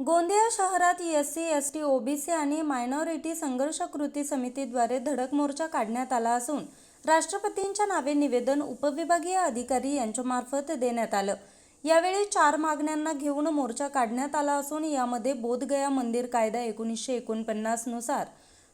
गोंदिया शहरात S C S T OBC आणि minority संघर्ष कृती समितीद्वारे धडक मोर्चा काढण्यात आला असून राष्ट्रपतींच्या नावे निवेदन उपविभागीय अधिकारी यांच्यामार्फत देण्यात आलं. यावेळी चार मागण्यांना घेऊन मोर्चा काढण्यात आला असून यामध्ये बोधगया मंदिर कायदा एकोणीसशे एकोणपन्नासनुसार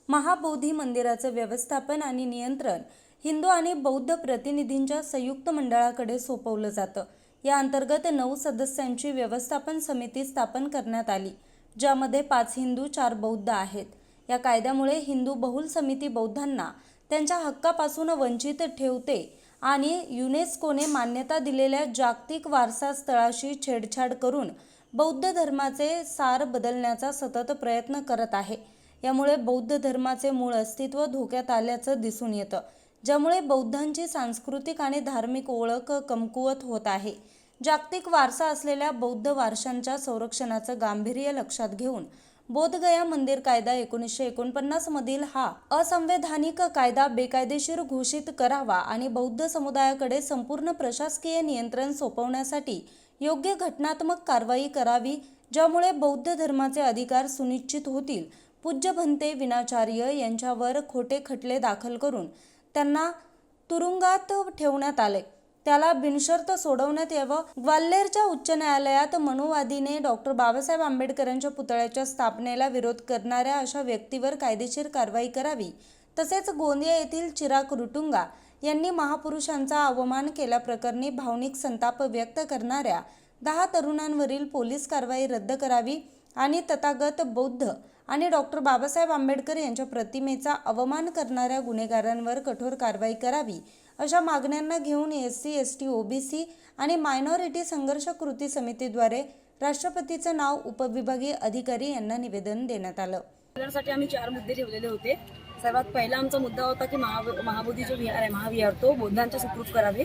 महाबोधी मंदिराचं व्यवस्थापन आणि नियंत्रण हिंदू आणि बौद्ध प्रतिनिधींच्या संयुक्त मंडळाकडे सोपवलं जातं. या अंतर्गत नऊ सदस्यांची व्यवस्थापन समिती स्थापन करण्यात आली ज्यामध्ये पाच हिंदू चार बौद्ध आहेत. या कायद्यामुळे हिंदू बहुल समिती बौद्धांना त्यांच्या हक्कापासून वंचित ठेवते आणि युनेस्कोने मान्यता दिलेल्या जागतिक वारसा स्थळाशी छेडछाड करून बौद्ध धर्माचे सार बदलण्याचा सतत प्रयत्न करत आहे. यामुळे बौद्ध धर्माचे मूळ अस्तित्व धोक्यात आल्याचं दिसून येतं. ज्यामुळे बौद्धांची सांस्कृतिक आणि धार्मिक ओळख कमकुवत होत आहे. जागतिक वारसा असलेल्या बौद्ध वारशांच्या संरक्षणाचं गांभीर्य लक्षात घेऊन बोधगया मंदिर कायदा एकोणीसशे एकोणपन्नास मधील हा असंवैधानिक कायदा बेकायदेशीर घोषित करावा आणि बौद्ध समुदायाकडे संपूर्ण प्रशासकीय नियंत्रण सोपवण्यासाठी योग्य घटनात्मक कारवाई करावी ज्यामुळे बौद्ध धर्माचे अधिकार सुनिश्चित होतील पूज्य भंते विनाचार्य यांच्यावर खोटे खटले दाखल करून त्यांना तुरुंगात ठेवण्यात आले. त्याला बिनशर्त सोडवण्यात यावं. ग्वाल्हेरच्या उच्च न्यायालयात मनुवादीने डॉक्टर बाबासाहेब आंबेडकरांच्या पुतळ्याच्या स्थापनेला विरोध करणाऱ्या अशा व्यक्तीवर कायदेशीर कारवाई करावी. तसेच गोंदिया येथील चिराग रुटुंगा यांनी महापुरुषांचा अवमान केल्याप्रकरणी भावनिक संताप व्यक्त करणाऱ्या दहा तरुणांवरील पोलीस कारवाई रद्द करावी. आणि तथागत बौद्ध आणि डॉक्टर बाबासाहेब आंबेडकर यांच्या प्रतिमेचा अवमान करणाऱ्या गुन्हेगारांवर कठोर कारवाई करावी अशा मागण्यांना घेऊन S C S T OBC आणि मायनॉरिटी संघर्ष कृती समितीद्वारे राष्ट्रपतीचं नाव उपविभागीय अधिकारी यांना निवेदन देण्यात आलं. साठी आम्ही चार मुद्दे ठेवलेले होते. सर्वात पहिला आमचा मुद्दा होता की महा महाबोधी जो विहार आहे महाविहार तो बौद्धांच्या सुखरूप करावे.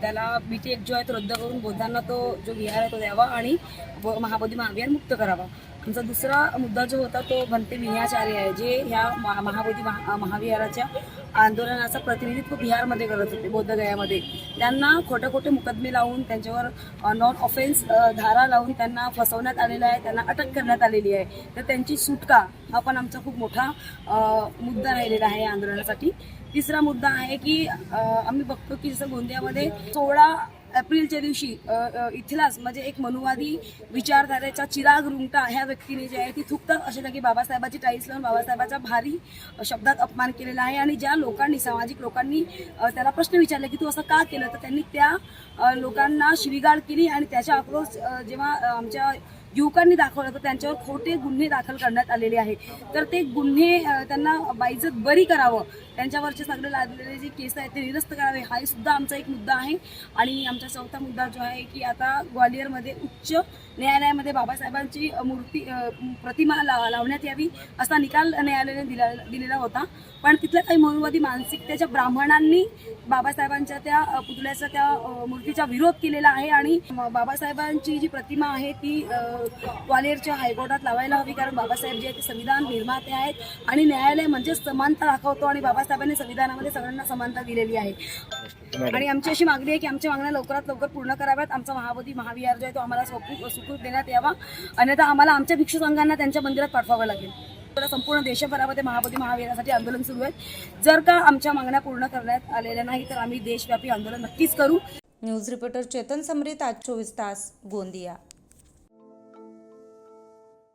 त्याला बी टी एक जो आहे तो रद्द करून बौद्धांना तो जो विहार आहे तो द्यावा आणि ब- महाबोधी महाविहार मुक्त करावा. आमचा दुसरा मुद्दा जो होता तो भंते विहाचार्य आहे जे ह्या महा- महाबोधी महा महाविहाराच्या आंदोलनाचं प्रतिनिधित्व बिहारमध्ये करत होते बौद्धगयामध्ये. त्यांना खोटे खोटे मुकदमे लावून त्यांच्यावर नॉन ऑफेन्स धारा लावून त्यांना फसवण्यात आलेलं आहे त्यांना अटक करण्यात आलेली आहे. तर त्यांची सुटका हा पण आमचा खूप मोठा मुद्दा राहिलेला आहे या आंदोलनासाठी. तिसरा मुद्दा आहे की आम्ही बघतो की जसं गोंदियामध्ये सोळा एप्रिलच्या दिवशी इथलाच म्हणजे एक मनुवादी विचारधारेचा चिराग रुंगटा ह्या व्यक्तीने जे आहे ती थुकतात अशा जागी बाबासाहेबाची टाईस लावून बाबासाहेबाचा भारी शब्दात अपमान केलेला आहे आणि ज्या लोकांनी सामाजिक लोकांनी त्याला प्रश्न विचारले की तू असं का केलं? तर त्यांनी त्या लोकांना शिवीगाळ केली आणि त्याच्या आक्रोश जेव्हा आमच्या युवकांनी दाखवलं तर त्यांच्यावर खोटे गुन्हे दाखल करण्यात आलेले आहे तर ते गुन्हे त्यांना बाईजत बरी करावं. त्यांच्यावरचे सगळे लादलेले जे केस आहेत ते निरस्त करावे. हा सुद्धा आमचा एक मुद्दा आहे. आणि आमचा चौथा मुद्दा जो आहे की आता ग्वालियरमध्ये उच्च न्यायालयामध्ये बाबासाहेबांची मूर्ती प्रतिमा ला लावण्यात यावी असा निकाल न्यायालयाने दिला दिलेला होता. पण तिथल्या काही मनुवादी मानसिकतेच्या ब्राह्मणांनी बाबासाहेबांच्या त्या पुतळ्याचा त्या मूर्तीचा विरोध केलेला आहे. आणि बाबासाहेबांची जी प्रतिमा आहे ती ग्वालियरच्या हायकोर्टात लावायला हवी कारण बाबासाहेब जे आहेत ते संविधान निर्माते आहेत आणि न्यायालय म्हणजे समानता दाखवतो आणि बाबासाहेबांनी संविधानामध्ये सगळ्यांना समानता दिलेली आहे. आणि आमची अशी मागणी आहे की आमच्या मागण्या लवकरात लवकर पूर्ण कराव्यात. आमचा महाबोधी महाविहार जो आहे तो आम्हाला सुखरूप देण्यात यावा. अन्यथा आम्हाला आमच्या भिक्षू संघांना त्यांच्या मंदिरात पाठवावं लागेल. तर संपूर्ण देशभरामध्ये महाबोधी महाविहारासाठी आंदोलन सुरू आहे. जर का आमच्या मागण्या पूर्ण करण्यात आलेल्या नाही तर आम्ही देशव्यापी आंदोलन नक्कीच करू. न्यूज रिपोर्टर चेतन समरीत आज चोवीस तास गोंदिया.